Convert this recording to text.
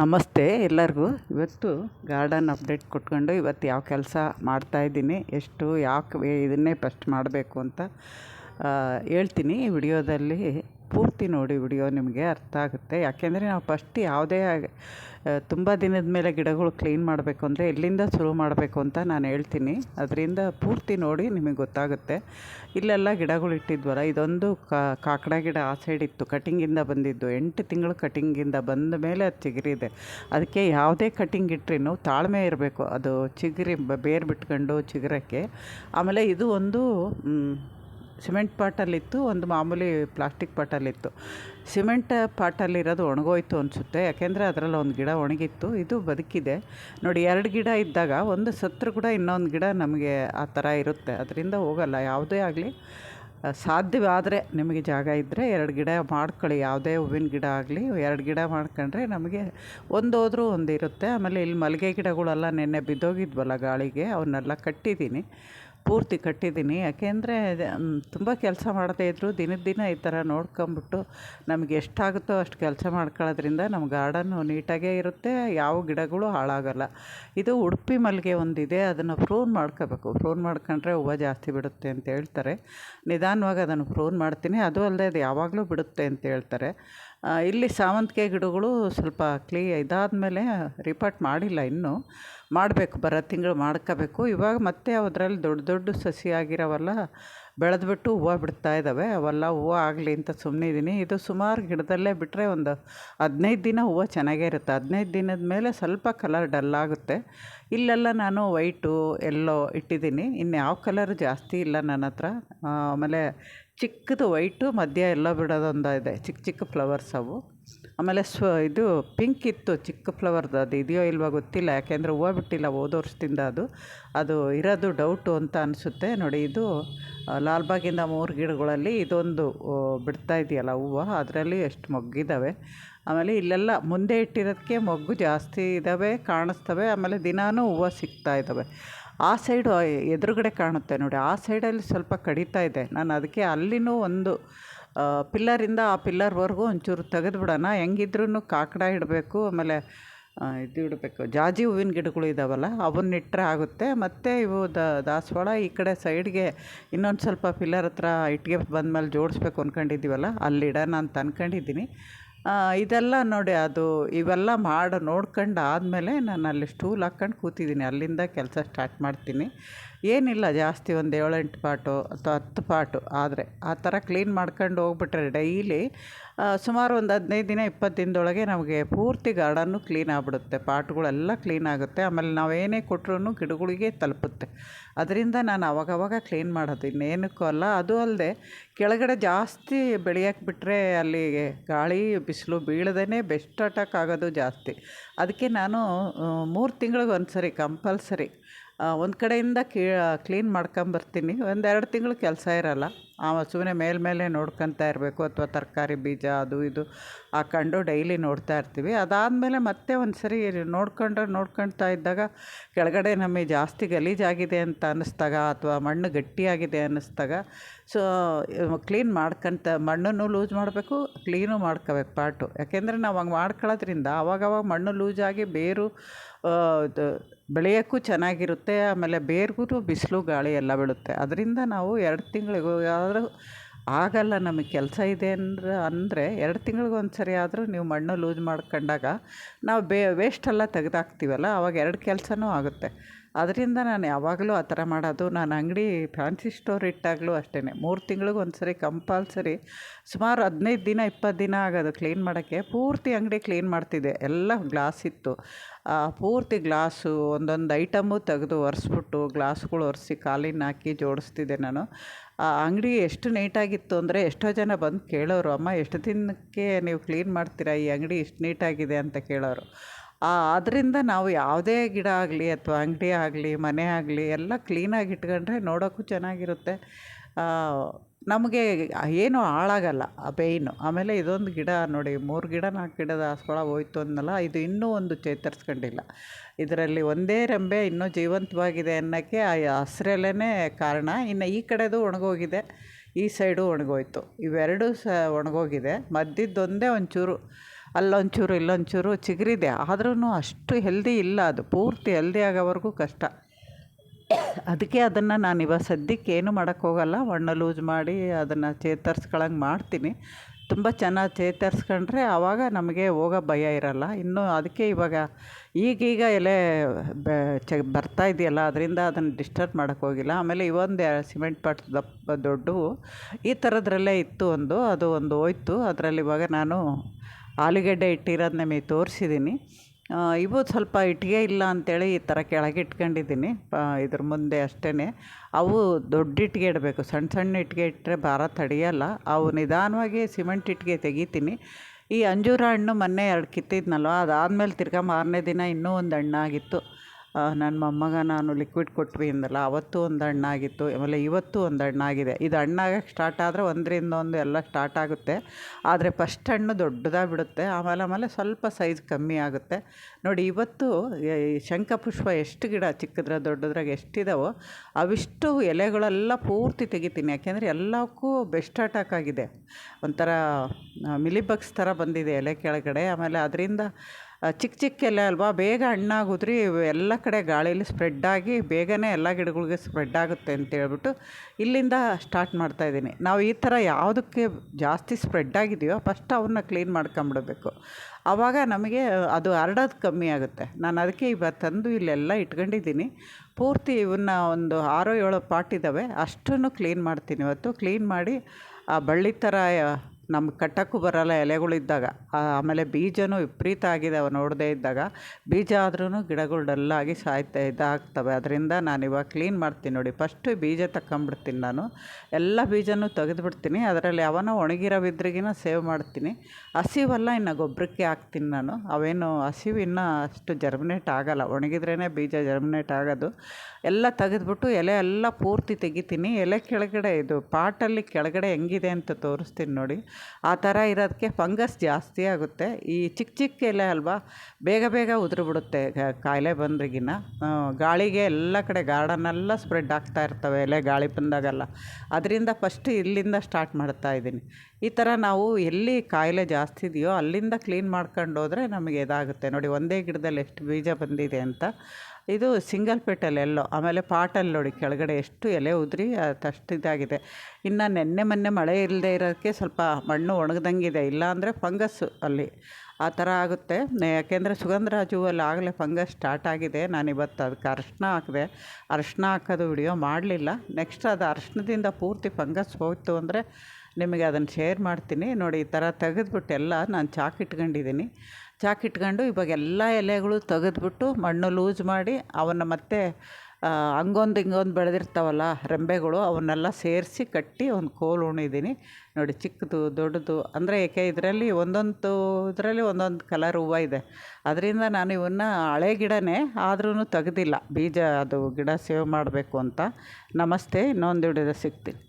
ನಮಸ್ತೆ ಎಲ್ಲರಿಗೂ. ಇವತ್ತು ಗಾರ್ಡನ್ ಅಪ್ಡೇಟ್ ಕೊಟ್ಕೊಂಡು ಇವತ್ತು ಯಾವ ಕೆಲಸ ಮಾಡ್ತಾಯಿದ್ದೀನಿ ಎಷ್ಟು, ಯಾಕೆ ಇದನ್ನೇ ಫಸ್ಟ್ ಮಾಡಬೇಕು ಅಂತ ಹೇಳ್ತೀನಿ. ವಿಡಿಯೋದಲ್ಲಿ ಪೂರ್ತಿ ನೋಡಿ ವಿಡಿಯೋ ನಿಮಗೆ ಅರ್ಥ ಆಗುತ್ತೆ. ಯಾಕೆಂದರೆ ನಾವು ಫಸ್ಟ್ ಯಾವುದೇ ತುಂಬ ದಿನದ ಮೇಲೆ ಗಿಡಗಳು ಕ್ಲೀನ್ ಮಾಡಬೇಕು ಅಂದರೆ ಎಲ್ಲಿಂದ ಶುರು ಮಾಡಬೇಕು ಅಂತ ನಾನು ಹೇಳ್ತೀನಿ. ಅದರಿಂದ ಪೂರ್ತಿ ನೋಡಿ ನಿಮಗೆ ಗೊತ್ತಾಗುತ್ತೆ. ಇಲ್ಲೆಲ್ಲ ಗಿಡಗಳು ಇಟ್ಟಿದ್ವಲ್ಲ, ಇದೊಂದು ಕಾಕಡ ಗಿಡ ಆ ಸೈಡ್ ಇತ್ತು ಕಟಿಂಗಿಂದ ಬಂದಿದ್ದು. ಎಂಟು ತಿಂಗಳು ಕಟಿಂಗಿಂದ ಬಂದ ಮೇಲೆ ಅದು ಚಿಗುರಿದೆ. ಅದಕ್ಕೆ ಯಾವುದೇ ಕಟಿಂಗ್ ಇಟ್ಟರೂ ತಾಳ್ಮೆ ಇರಬೇಕು. ಅದು ಚಿಗುರಿ ಬೇರು ಬಿಟ್ಕೊಂಡು ಚಿಗುರಕ್ಕೆ. ಆಮೇಲೆ ಇದು ಒಂದು ಸಿಮೆಂಟ್ ಪಾಟಲ್ಲಿತ್ತು, ಒಂದು ಮಾಮೂಲಿ ಪ್ಲಾಸ್ಟಿಕ್ ಪಾಟಲ್ಲಿತ್ತು. ಸಿಮೆಂಟ್ ಪಾಟಲ್ಲಿರೋದು ಒಣಗೋಯ್ತು ಅನಿಸುತ್ತೆ, ಯಾಕೆಂದರೆ ಅದರಲ್ಲಿ ಒಂದು ಗಿಡ ಒಣಗಿತ್ತು, ಇದು ಬದುಕಿದೆ. ನೋಡಿ, ಎರಡು ಗಿಡ ಇದ್ದಾಗ ಒಂದು ಸತ್ರು ಕೂಡ ಇನ್ನೊಂದು ಗಿಡ ನಮಗೆ ಆ ಥರ ಇರುತ್ತೆ. ಅದರಿಂದ ಹೋಗಲ್ಲ, ಯಾವುದೇ ಆಗಲಿ. ಸಾಧ್ಯವಾದರೆ ನಿಮಗೆ ಜಾಗ ಇದ್ದರೆ ಎರಡು ಗಿಡ ಮಾಡ್ಕೊಳ್ಳಿ, ಯಾವುದೇ ಹೂವಿನ ಗಿಡ ಆಗಲಿ, ಎರಡು ಗಿಡ ಮಾಡ್ಕೊಂಡ್ರೆ ನಮಗೆ ಒಂದು ಹೋದರೂ ಒಂದು ಇರುತ್ತೆ. ಆಮೇಲೆ ಇಲ್ಲಿ ಮಲ್ಲಿಗೆ ಗಿಡಗಳೆಲ್ಲ ನೆನ್ನೆ ಬಿದ್ದೋಗಿದ್ವಲ್ಲ ಗಾಳಿಗೆ, ಅವನ್ನೆಲ್ಲ ಕಟ್ಟಿದ್ದೀನಿ. ಪೂರ್ತಿ ಕಟ್ಟಿದ್ದೀನಿ. ಯಾಕೆಂದರೆ ತುಂಬ ಕೆಲಸ ಮಾಡದೇ ಇದ್ದರೂ ದಿನದ ದಿನ ಈ ಥರ ನೋಡ್ಕೊಂಬಿಟ್ಟು ನಮಗೆ ಎಷ್ಟಾಗುತ್ತೋ ಅಷ್ಟು ಕೆಲಸ ಮಾಡ್ಕೊಳ್ಳೋದ್ರಿಂದ ನಮ್ಮ ಗಾರ್ಡನ್ನು ನೀಟಾಗೇ ಇರುತ್ತೆ. ಯಾವ ಗಿಡಗಳು ಹಾಳಾಗಲ್ಲ. ಇದು ಉಡುಪಿ ಮಲ್ಲಿಗೆ ಒಂದಿದೆ. ಅದನ್ನು ಫ್ರೂನ್ ಮಾಡ್ಕೋಬೇಕು. ಫ್ರೂನ್ ಮಾಡ್ಕೊಂಡ್ರೆ ಹೂವು ಜಾಸ್ತಿ ಬಿಡುತ್ತೆ ಅಂತ ಹೇಳ್ತಾರೆ. ನಿಧಾನವಾಗಿ ಅದನ್ನು ಫ್ರೂನ್ ಮಾಡ್ತೀನಿ. ಅದು ಅಲ್ಲದೆ ಅದು ಯಾವಾಗಲೂ ಬಿಡುತ್ತೆ ಅಂತ ಹೇಳ್ತಾರೆ. ಇಲ್ಲಿ ಸಾವಂತಿಗೆ ಗಿಡಗಳು ಸ್ವಲ್ಪ ಕ್ಲೀ ಇದಾದಮೇಲೆ, ರಿಪಾರ್ಟ್ ಮಾಡಿಲ್ಲ ಇನ್ನೂ. ಮಾಡಬೇಕು, ಬರೋ ತಿಂಗಳು ಮಾಡ್ಕೋಬೇಕು. ಇವಾಗ ಮತ್ತೆ ಅದರಲ್ಲಿ ದೊಡ್ಡ ದೊಡ್ಡ ಸಸಿ ಆಗಿರೋವಲ್ಲ ಬೆಳೆದ್ಬಿಟ್ಟು ಹೂವು ಬಿಡ್ತಾ ಇದ್ದಾವೆ ಅವೆಲ್ಲ ಹೂವು ಆಗಲಿ ಅಂತ ಸುಮ್ಮನೆ ಇದ್ದೀನಿ ಇದು ಸುಮಾರು ಗಿಡದಲ್ಲೇ ಬಿಟ್ಟರೆ ಒಂದು ಹದಿನೈದು ದಿನ ಹೂವು ಚೆನ್ನಾಗೇ ಇರುತ್ತೆ. ಹದಿನೈದು ದಿನದ ಮೇಲೆ ಸ್ವಲ್ಪ ಕಲರ್ ಡಲ್ ಆಗುತ್ತೆ. ಇಲ್ಲೆಲ್ಲ ನಾನು ವೈಟು, ಎಲ್ಲೋ ಇಟ್ಟಿದ್ದೀನಿ. ಇನ್ನು ಯಾವ ಕಲರ್ ಜಾಸ್ತಿ ಇಲ್ಲ ನನ್ನ ಹತ್ರ. ಆಮೇಲೆ ಚಿಕ್ಕದು ವೈಟು, ಮಧ್ಯ ಎಲ್ಲೋ ಬಿಡೋದೊಂದು ಇದೆ. ಚಿಕ್ಕ ಚಿಕ್ಕ ಫ್ಲವರ್ಸ್ ಅವು. ಆಮೇಲೆ ಸ್ವ ಇದು ಪಿಂಕ್ ಇತ್ತು, ಚಿಕ್ಕ ಫ್ಲವರ್ದು ಅದು ಇದೆಯೋ ಇಲ್ವೋ ಗೊತ್ತಿಲ್ಲ. ಯಾಕೆಂದರೆ ಹೂವು ಬಿಟ್ಟಿಲ್ಲ ಹೋದ ವರ್ಷದಿಂದ ಅದು. ಅದು ಇರೋದು ಡೌಟು ಅಂತ ಅನಿಸುತ್ತೆ. ನೋಡಿ, ಇದು ಲಾಲ್ಬಾಗಿಂದ ಮೂರು ಗಿಡಗಳಲ್ಲಿ ಇದೊಂದು ಬಿಡ್ತಾ ಇದೆಯಲ್ಲ ಹೂವು. ಅದರಲ್ಲಿ ಎಷ್ಟು ಮೊಗ್ಗಿದ್ದಾವೆ ಆಮೇಲೆ ಇಲ್ಲೆಲ್ಲ ಮುಂದೆ ಇಟ್ಟಿರೋದಕ್ಕೆ ಮೊಗ್ಗು ಜಾಸ್ತಿ ಇದ್ದಾವೆ ಕಾಣಿಸ್ತವೆ. ಆಮೇಲೆ ದಿನಾನೂ ಹೂವು ಸಿಗ್ತಾ ಇದ್ದಾವೆ ಆ ಸೈಡು ಎದುರುಗಡೆ ಕಾಣುತ್ತೆ. ನೋಡಿ, ಆ ಸೈಡಲ್ಲಿ ಸ್ವಲ್ಪ ಕಡಿತಾ ಇದೆ. ನಾನು ಅದಕ್ಕೆ ಅಲ್ಲಿನೂ ಒಂದು ಪಿಲ್ಲರಿಂದ ಆ ಪಿಲ್ಲರ್ವರೆಗೂ ಒಂಚೂರು ತೆಗೆದುಬಿಡೋಣ ಹೆಂಗಿದ್ರೂ ಕಾಕಡ ಇಡಬೇಕು, ಆಮೇಲೆ ಇದು ಇಡಬೇಕು. ಜಾಜಿ ಹೂವಿನ ಗಿಡಗಳು ಇದ್ದಾವಲ್ಲ ಅವನ್ನ ಇಟ್ಟರೆ ಆಗುತ್ತೆ. ಮತ್ತು ಇವು ದಾಸವಾಳ ಈ ಕಡೆ ಸೈಡ್ಗೆ ಇನ್ನೊಂದು ಸ್ವಲ್ಪ ಪಿಲ್ಲರ್ ಹತ್ರ ಇಟ್ಟಿಗೆ ಬಂದಮೇಲೆ ಜೋಡಿಸ್ಬೇಕು ಅಂದ್ಕೊಂಡಿದ್ದೀವಲ್ಲ ಅಲ್ಲಿ ಇಡೋಣ ಅಂತ ಅಂದ್ಕೊಂಡಿದ್ದೀನಿ ಇದೆಲ್ಲ ನೋಡಿ, ಅದು ಇವೆಲ್ಲ ಮಾಡಿ, ನೋಡ್ಕೊಂಡು ಆದಮೇಲೆ ನಾನು ಅಲ್ಲಿ ಸ್ಟೂಲ್ ಹಾಕ್ಕೊಂಡು ಕೂತಿದ್ದೀನಿ. ಅಲ್ಲಿಂದ ಕೆಲಸ ಸ್ಟಾರ್ಟ್ ಮಾಡ್ತೀನಿ. ಏನಿಲ್ಲ, ಜಾಸ್ತಿ ಒಂದು ಏಳೆಂಟು ಪಾಟು ಅಥವಾ ಹತ್ತು ಪಾಟು ಆದರೆ ಆ ಥರ ಕ್ಲೀನ್ ಮಾಡ್ಕೊಂಡು ಹೋಗ್ಬಿಟ್ರೆ ಡೈಲಿ ಸುಮಾರು ಒಂದು ಹದಿನೈದು ದಿನ, ಇಪ್ಪತ್ತು ದಿನದೊಳಗೆ ನಮಗೆ ಪೂರ್ತಿ ಗಾರ್ಡನ್ನು ಕ್ಲೀನ್ ಆಗಿಬಿಡುತ್ತೆ. ಪಾಟ್ಗಳೆಲ್ಲ ಕ್ಲೀನ್ ಆಗುತ್ತೆ. ಆಮೇಲೆ ನಾವೇನೇ ಕೊಟ್ಟರು ಗಿಡಗಳಿಗೆ ತಲುಪುತ್ತೆ. ಅದರಿಂದ ನಾನು ಅವಾಗವಾಗ ಕ್ಲೀನ್ ಮಾಡೋದು. ಇನ್ನೇನಕ್ಕೂ ಅಲ್ಲ, ಅದು ಅಲ್ಲದೆ ಕೆಳಗಡೆ ಜಾಸ್ತಿ ಬೆಳೆಯೋಕೆ ಬಿಟ್ಟರೆ ಅಲ್ಲಿ ಗಾಳಿ, ಬಿಸಿಲು ಬೀಳದೇ ಬೆಸ್ಟ್ ಅಟ್ಯಾಕ್ ಆಗೋದು ಜಾಸ್ತಿ. ಅದಕ್ಕೆ ನಾನು ಮೂರು ತಿಂಗಳಿಗೆ ಒಂದು ಸರಿ ಕಂಪಲ್ಸರಿ ಒಂದು ಕಡೆಯಿಂದ ಕ್ಲೀನ್ ಮಾಡ್ಕೊಂಬರ್ತೀನಿ ಒಂದೆರಡು ತಿಂಗಳು ಕೆಲಸ ಇರಲ್ಲ. ಸುಮ್ಮನೆ ಮೇಲ್ಮೇಲೆ ನೋಡ್ಕೊತಾ ಇರಬೇಕು ಅಥವಾ ತರಕಾರಿ ಬೀಜ ಅದು ಇದು ಹಾಕೊಂಡು ಡೈಲಿ ನೋಡ್ತಾ ಇರ್ತೀವಿ. ಅದಾದಮೇಲೆ ಮತ್ತೆ ಒಂದು ಸರಿ ನೋಡ್ಕೊಂಡ್ರೆ ನೋಡ್ಕೊಳ್ತಾ ಇದ್ದಾಗ ಕೆಳಗಡೆ ನಮಗೆ ಜಾಸ್ತಿ ಗಲೀಜಾಗಿದೆ ಅಂತ ಅನ್ನಿಸ್ದಾಗ ಅಥವಾ ಮಣ್ಣು ಗಟ್ಟಿಯಾಗಿದೆ ಅನ್ನಿಸ್ದಾಗ ಸೊ ಕ್ಲೀನ್ ಮಾಡ್ಕೊಂತ ಮಣ್ಣನ್ನು ಲೂಸ್ ಮಾಡಬೇಕು ಕ್ಲೀನು ಮಾಡ್ಕೋಬೇಕು ಪಾಟು. ಯಾಕೆಂದರೆ ನಾವು ಹಂಗೆ ಮಾಡ್ಕೊಳ್ಳೋದ್ರಿಂದ ಅವಾಗವಾಗ ಮಣ್ಣು ಲೂಸಾಗಿ ಬೇರು ಆ, ಬೆಳೆಯೋಕ್ಕೂ ಚೆನ್ನಾಗಿರುತ್ತೆ ಆಮೇಲೆ ಬೇರ್ಗೂ ಬಿಸಿಲು ಗಾಳಿ ಎಲ್ಲ ಬೀಳುತ್ತೆ. ಅದರಿಂದ ನಾವು ಎರಡು ತಿಂಗಳಿಗೂ ಯಾವ್ದಾದ್ರು ಆಗಲ್ಲ ನಮಗೆ ಕೆಲಸ ಇದೆ ಅಂದ್ರೆ, ಅಂದರೆ ಎರಡು ತಿಂಗಳಿಗೆ ಒಂದು ಸರಿ ಆದರೂ ನೀವು ಮಣ್ಣು ಲೂಸ್ ಮಾಡ್ಕೊಂಡಾಗ ನಾವು ಬೇ ವೇಸ್ಟೆಲ್ಲ ತೆಗೆದಾಕ್ತೀವಲ್ಲ, ಅವಾಗ ಎರಡು ಕೆಲಸನೂ ಆಗುತ್ತೆ. ಅದರಿಂದ ನಾನು ಯಾವಾಗಲೂ ಆ ಥರ ಮಾಡೋದು, ನಾನು ಅಂಗಡಿ ಫ್ಯಾನ್ಸಿ ಸ್ಟೋರ್ ಇಟ್ಟಾಗಲೂ ಅಷ್ಟೇ ಮೂರು ತಿಂಗ್ಳಿಗೆ ಒಂದು ಸರಿ ಕಂಪಲ್ಸರಿ ಸುಮಾರು ಹದಿನೈದು ದಿನ, ಇಪ್ಪತ್ತು ದಿನ ಆಗೋದು ಕ್ಲೀನ್ ಮಾಡೋಕ್ಕೆ. ಪೂರ್ತಿ ಅಂಗಡಿ ಕ್ಲೀನ್ ಮಾಡ್ತಿದ್ದೆ, ಎಲ್ಲ ಗ್ಲಾಸ್ ಇತ್ತು. ಪೂರ್ತಿ ಗ್ಲಾಸು ಒಂದೊಂದು ಐಟಮು ತೆಗೆದು ಒರೆಸ್ಬಿಟ್ಟು ಗ್ಲಾಸ್ಗಳು ಒರೆಸಿ, ಕಾಲಿನ ಹಾಕಿ ಜೋಡಿಸ್ತಿದ್ದೆ ನಾನು. ಆ ಅಂಗಡಿ ಎಷ್ಟು ನೀಟಾಗಿತ್ತು ಅಂದರೆ ಎಷ್ಟೋ ಜನ ಬಂದು ಕೇಳೋರು ಅಮ್ಮ ಎಷ್ಟು ದಿನಕ್ಕೆ ನೀವು ಕ್ಲೀನ್ ಮಾಡ್ತೀರಾ? ಈ ಅಂಗಡಿ ಇಷ್ಟು ನೀಟಾಗಿದೆ ಅಂತ ಕೇಳೋರು. ಅದರಿಂದ ನಾವು ಯಾವುದೇ ಗಿಡ ಆಗಲಿ ಅಥವಾ ಅಂಗಡಿ ಆಗಲಿ ಮನೆ ಆಗಲಿ ಎಲ್ಲ ಕ್ಲೀನಾಗಿ ಇಟ್ಕೊಂಡ್ರೆ ನೋಡೋಕ್ಕೂ ಚೆನ್ನಾಗಿರುತ್ತೆ. ಆ, ನಮಗೆ ಏನೂ ಹಾಳಾಗಲ್ಲ ಆ ಪೇಯ್ನು. ಆಮೇಲೆ ಇದೊಂದು ಗಿಡ ನೋಡಿ, ಮೂರು ಗಿಡ, ನಾಲ್ಕು ಗಿಡದ ಹಾಸ್ಕೊಳ ಹೋಯ್ತು ಅಂದಲ್ಲ ಇದು ಇನ್ನೂ ಒಂದು ಚೇತರಿಸ್ಕೊಂಡಿಲ್ಲ. ಇದರಲ್ಲಿ ಒಂದೇ ರೆಂಬೆ ಇನ್ನೂ ಜೀವಂತವಾಗಿದೆ ಅನ್ನೋಕ್ಕೆ ಆ ಹಸ್ರೆಲೇ ಕಾರಣ. ಇನ್ನು ಈ ಕಡೆದು ಒಣಗೋಗಿದೆ, ಈ ಸೈಡು ಒಣಗೋಯ್ತು. ಇವೆರಡೂ ಸ ಒಣಗೋಗಿದೆ. ಮಧ್ಯದ್ದೊಂದೇ ಒಂಚೂರು, ಅಲ್ಲೊಂಚೂರು, ಇಲ್ಲೊಂಚೂರು ಚಿಗುರಿದೆ. ಆದ್ರೂ ಅಷ್ಟು ಹೆಲ್ದಿ ಇಲ್ಲ ಅದು. ಪೂರ್ತಿ ಹೆಲ್ದಿ ಆಗೋವರೆಗೂ ಕಷ್ಟ. ಅದಕ್ಕೆ ಅದನ್ನು ನಾನು ಇವಾಗ ಸದ್ಯಕ್ಕೆ ಏನು ಮಾಡೋಕ್ಕೆ ಹೋಗಲ್ಲ. ಮಣ್ಣು ಲೂಸ್ ಮಾಡಿ ಅದನ್ನು ಚೇತರಿಸ್ಕೊಳಂಗೆ ಮಾಡ್ತೀನಿ. ತುಂಬ ಚೆನ್ನಾಗಿ ಚೇತರಿಸ್ಕೊಂಡ್ರೆ ಆವಾಗ ನಮಗೆ ಹೋಗೋ ಭಯ ಇರಲ್ಲ. ಇನ್ನು ಅದಕ್ಕೆ ಇವಾಗ ಈಗೀಗ ಎಲೆ ಬೆ ಚ ಬರ್ತಾ ಇದೆಯಲ್ಲ, ಅದರಿಂದ ಅದನ್ನು ಡಿಸ್ಟರ್ಬ್ ಮಾಡೋಕ್ಕೆ ಹೋಗಿಲ್ಲ. ಆಮೇಲೆ ಇವೊಂದು ಸಿಮೆಂಟ್ ಪಾಟ್ ದಪ್ಪ ದೊಡ್ಡವು ಈ ಥರದ್ರಲ್ಲೇ ಇತ್ತು ಒಂದು. ಅದು ಒಂದು ಹೋಯ್ತು. ಅದರಲ್ಲಿ ಇವಾಗ ನಾನು ಆಲೂಗಡ್ಡೆ ಇಟ್ಟಿರೋದು ನಿಮಗೆ ತೋರಿಸಿದ್ದೀನಿ. ಇವು ಸ್ವಲ್ಪ ಇಟ್ಟಿಗೆ ಇಲ್ಲ ಅಂತೇಳಿ ಈ ಥರ ಕೆಳಗೆ ಇಟ್ಕೊಂಡಿದ್ದೀನಿ. ಇದ್ರ ಮುಂದೆ ಅಷ್ಟೇ ಅವು ದೊಡ್ಡ ಇಟ್ಟಿಗೆ ಇಡಬೇಕು. ಸಣ್ಣ ಸಣ್ಣ ಇಟ್ಟಿಗೆ ಇಟ್ಟರೆ ಭಾರ ತಡೆಯೋಲ್ಲ ಅವು ನಿಧಾನವಾಗಿ ಸಿಮೆಂಟ್ ಇಟ್ಟಿಗೆ ತೆಗಿತೀನಿ. ಈ ಅಂಜೂರ ಹಣ್ಣು ಮೊನ್ನೆ ಎರಡು ಕಿತ್ತಿದ್ನಲ್ವ, ಅದಾದಮೇಲೆ ತಿರ್ಗಾ ಮಾರನೇ ದಿನ ಇನ್ನೂ ಒಂದು ಹಣ್ಣಾಗಿತ್ತು. ನನ್ನ ಮೊಮ್ಮಗ ನಾನು ಲಿಕ್ವಿಡ್ ಕೊಟ್ವಿ ಅಂದಲ್ಲ ಅವತ್ತು ಒಂದು ಹಣ್ಣಾಗಿತ್ತು, ಆಮೇಲೆ ಇವತ್ತು ಒಂದು ಹಣ್ಣಾಗಿದೆ. ಇದು ಹಣ್ಣಾಗಕ್ಕೆ ಸ್ಟಾರ್ಟ್ ಆದರೆ ಒಂದರಿಂದ ಒಂದು ಎಲ್ಲ ಸ್ಟಾರ್ಟ್ ಆಗುತ್ತೆ. ಆದರೆ ಫಸ್ಟ್ ಹಣ್ಣು ದೊಡ್ಡದಾಗಿ ಬಿಡುತ್ತೆ, ಆಮೇಲೆ ಆಮೇಲೆ ಸ್ವಲ್ಪ ಸೈಜ್ ಕಮ್ಮಿ ಆಗುತ್ತೆ. ನೋಡಿ, ಇವತ್ತು ಶಂಕಪುಷ್ಪ ಎಷ್ಟು ಗಿಡ ಚಿಕ್ಕದ್ರ ದೊಡ್ಡದ್ರಾಗ ಎಷ್ಟಿದಾವೋ, ಅವಿಷ್ಟು ಎಲೆಗಳೆಲ್ಲ ಪೂರ್ತಿ ತೆಗಿತೀನಿ. ಯಾಕೆಂದರೆ ಎಲ್ಲಕ್ಕೂ ಬೆಸ್ಟ್ ಅಟ್ಯಾಕ್ ಆಗಿದೆ. ಒಂಥರ ಮಿಲಿಬಗ್ಸ್ ಥರ ಬಂದಿದೆ ಎಲೆ ಕೆಳಗಡೆ. ಆಮೇಲೆ ಅದರಿಂದ ಚಿಕ್ಕ ಚಿಕ್ಕ ಎಲೆ ಅಲ್ವಾ? ಬೇಗ ಹಣ್ಣಾಗೋದ್ರಿ, ಎಲ್ಲ ಕಡೆ ಗಾಳಿಯಲ್ಲಿ ಸ್ಪ್ರೆಡ್ ಆಗಿ ಬೇಗನೆ ಎಲ್ಲ ಗಿಡಗಳಿಗೆ ಸ್ಪ್ರೆಡ್ ಆಗುತ್ತೆ ಅಂತ ಹೇಳ್ಬಿಟ್ಟು ಇಲ್ಲಿಂದ ಸ್ಟಾರ್ಟ್ ಮಾಡ್ತಾಯಿದ್ದೀನಿ ನಾವು ಈ ಥರ ಯಾವುದಕ್ಕೆ ಜಾಸ್ತಿ ಸ್ಪ್ರೆಡ್ ಆಗಿದೆಯೋ ಫಸ್ಟ್ ಅವನ್ನ ಕ್ಲೀನ್ ಮಾಡ್ಕೊಂಬಿಡ್ಬೇಕು. ಆವಾಗ ನಮಗೆ ಅದು ಹರಡೋದು ಕಮ್ಮಿ ಆಗುತ್ತೆ. ನಾನು ಅದಕ್ಕೆ ಇವಾಗ ತಂದು ಇಲ್ಲೆಲ್ಲ ಇಟ್ಕೊಂಡಿದ್ದೀನಿ. ಪೂರ್ತಿ ಇವನ್ನ ಒಂದು ಆರೋ ಏಳು ಪಾಟ್ ಇದ್ದಾವೆ. ಅಷ್ಟನ್ನು ಕ್ಲೀನ್ ಮಾಡ್ತೀನಿ ಇವತ್ತು. ಕ್ಲೀನ್ ಮಾಡಿ ಆ ಬಳ್ಳಿ ಥರ ನಮ್ಗೆ ಕಟ್ಟೋಕ್ಕೂ ಬರೋಲ್ಲ ಎಲೆಗಳಿದ್ದಾಗ ಆಮೇಲೆ ಬೀಜವೂ ವಿಪರೀತ ಆಗಿದೆ ಆಗಿದಾವೆ ನೋಡದೇ ಇದ್ದಾಗ. ಬೀಜ ಆದ್ರೂ ಗಿಡಗಳು ಡಲ್ಲಾಗಿ ಸಾಯ್ತಾ ಇದಾಗ್ತವೆ. ಅದರಿಂದ ನಾನು ಇವಾಗ ಕ್ಲೀನ್ ಮಾಡ್ತೀನಿ ನೋಡಿ. ಫಸ್ಟು ಬೀಜ ತಗೊಂಬಿಡ್ತೀನಿ ನಾನು. ಎಲ್ಲ ಬೀಜನೂ ತೆಗೆದುಬಿಡ್ತೀನಿ. ಅದರಲ್ಲಿ ಯಾವನೋ ಒಣಗಿರೋ ಬಿದ್ರಿಗಿನ ಸೇವ್ ಮಾಡ್ತೀನಿ. ಹಸಿವೆಲ್ಲ ಇನ್ನು ಗೊಬ್ಬರಕ್ಕೆ ಹಾಕ್ತೀನಿ ನಾನು. ಅವೇನು ಹಸಿವು ಇನ್ನೂ ಅಷ್ಟು ಜರ್ಮಿನೇಟ್ ಆಗೋಲ್ಲ. ಒಣಗಿದ್ರೇ ಬೀಜ ಜರ್ಮಿನೇಟ್ ಆಗೋದು. ಎಲ್ಲ ತೆಗೆದ್ಬಿಟ್ಟು ಎಲೆ ಎಲ್ಲ ಪೂರ್ತಿ ತೆಗಿತೀನಿ. ಎಲೆ ಕೆಳಗಡೆ ಇದು ಪಾಟಲ್ಲಿ ಕೆಳಗಡೆ ಹೆಂಗಿದೆ ಅಂತ ತೋರಿಸ್ತೀನಿ ನೋಡಿ. ಆ ಥರ ಇರೋದಕ್ಕೆ ಫಂಗಸ್ ಜಾಸ್ತಿ ಆಗುತ್ತೆ. ಈ ಚಿಕ್ಕ ಚಿಕ್ಕ ಎಲೆ ಅಲ್ವಾ, ಬೇಗ ಬೇಗ ಉದುರಿಬಿಡುತ್ತೆ ಕಾಯಿಲೆ ಬಂದ್ರಿಗಿನ. ಗಾಳಿಗೆ ಎಲ್ಲ ಕಡೆ ಗಾರ್ಡನ್ನೆಲ್ಲ ಸ್ಪ್ರೆಡ್ ಆಗ್ತಾ ಇರ್ತವೆ ಎಲೆ ಗಾಳಿ ಬಂದಾಗೆಲ್ಲ. ಅದರಿಂದ ಫಸ್ಟ್ ಇಲ್ಲಿಂದ ಸ್ಟಾರ್ಟ್ ಮಾಡ್ತಾ ಇದ್ದೀನಿ. ಈ ಥರ ನಾವು ಎಲ್ಲಿ ಕಾಯಿಲೆ ಜಾಸ್ತಿ ಇದೆಯೋ ಅಲ್ಲಿಂದ ಕ್ಲೀನ್ ಮಾಡ್ಕೊಂಡು ಹೋದರೆ ನಮಗೆ ಇದಾಗುತ್ತೆ. ನೋಡಿ, ಒಂದೇ ಗಿಡದಲ್ಲಿ ಎಷ್ಟು ಬೀಜ ಬಂದಿದೆ ಅಂತ. ಇದು ಸಿಂಗಲ್ ಪೇಟಲ್ಲಿ ಎಲ್ಲೋ, ಆಮೇಲೆ ಪಾಟಲ್ಲಿ ನೋಡಿ ಕೆಳಗಡೆ ಎಷ್ಟು ಎಲೆ ಉದುರಿ ಅದಷ್ಟು ಇದಾಗಿದೆ. ಇನ್ನು ನೆನ್ನೆ ಮೊನ್ನೆ ಮಳೆ ಇಲ್ಲದೆ ಇರೋಕ್ಕೆ ಸ್ವಲ್ಪ ಮಣ್ಣು ಒಣಗ್ದಂಗಿದೆ, ಇಲ್ಲಾಂದರೆ ಫಂಗಸ್ಸು ಅಲ್ಲಿ. ಆ ಥರ ಆಗುತ್ತೆ. ಯಾಕೆಂದರೆ ಸುಗಂಧರಾಜ ಆಗಲೇ ಫಂಗಸ್ ಸ್ಟಾರ್ಟ್ ಆಗಿದೆ. ನಾನು ಇವತ್ತು ಅದಕ್ಕೆ ಅರಶಿನ ಹಾಕಿದೆ. ಅರಶಿನ ಹಾಕೋದು ವಿಡಿಯೋ ಮಾಡಲಿಲ್ಲ. ನೆಕ್ಸ್ಟ್ ಅದು ಅರಶಿನದಿಂದ ಪೂರ್ತಿ ಫಂಗಸ್ ಹೋಯಿತು ಅಂದರೆ ನಿಮಗೆ ಅದನ್ನು ಶೇರ್ ಮಾಡ್ತೀನಿ. ನೋಡಿ, ಈ ಥರ ತೆಗೆದುಬಿಟ್ಟು ಎಲ್ಲ ನಾನು ಚಾಕ್ ಇಟ್ಕೊಂಡಿದ್ದೀನಿ. ಚಾಕ್ ಇಟ್ಕೊಂಡು ಇವಾಗ ಎಲ್ಲ ಎಲೆಗಳು ತೆಗೆದುಬಿಟ್ಟು ಮಣ್ಣು ಲೂಸ್ ಮಾಡಿ ಅವನ್ನು ಮತ್ತೆ ಹಂಗೊಂದು ಹಿಂಗೊಂದು ಬೆಳೆದಿರ್ತಾವಲ್ಲ ರೆಂಬೆಗಳು, ಅವನ್ನೆಲ್ಲ ಸೇರಿಸಿ ಕಟ್ಟಿ ಒಂದು ಕೋಲು ಉಣಿದ್ದೀನಿ ನೋಡಿ, ಚಿಕ್ಕದು, ದೊಡ್ಡದು, ಅಂದರೆ ಏಕೆ ಇದರಲ್ಲಿ ಒಂದೊಂದು ಇದರಲ್ಲಿ ಒಂದೊಂದು ಕಲರ್ ಹೂವು ಇದೆ. ಅದರಿಂದ ನಾನು ಇವನ್ನ ಹಳೆ ಗಿಡನೇ ಆದ್ರೂ ತೆಗೆದಿಲ್ಲ. ಬೀಜ ಅದು ಗಿಡ ಸೇವ್ ಮಾಡಬೇಕು ಅಂತ. ನಮಸ್ತೆ, ಇನ್ನೊಂದು ವಿಡಿಯೋದಲ್ಲಿ ಸಿಗ್ತೀನಿ.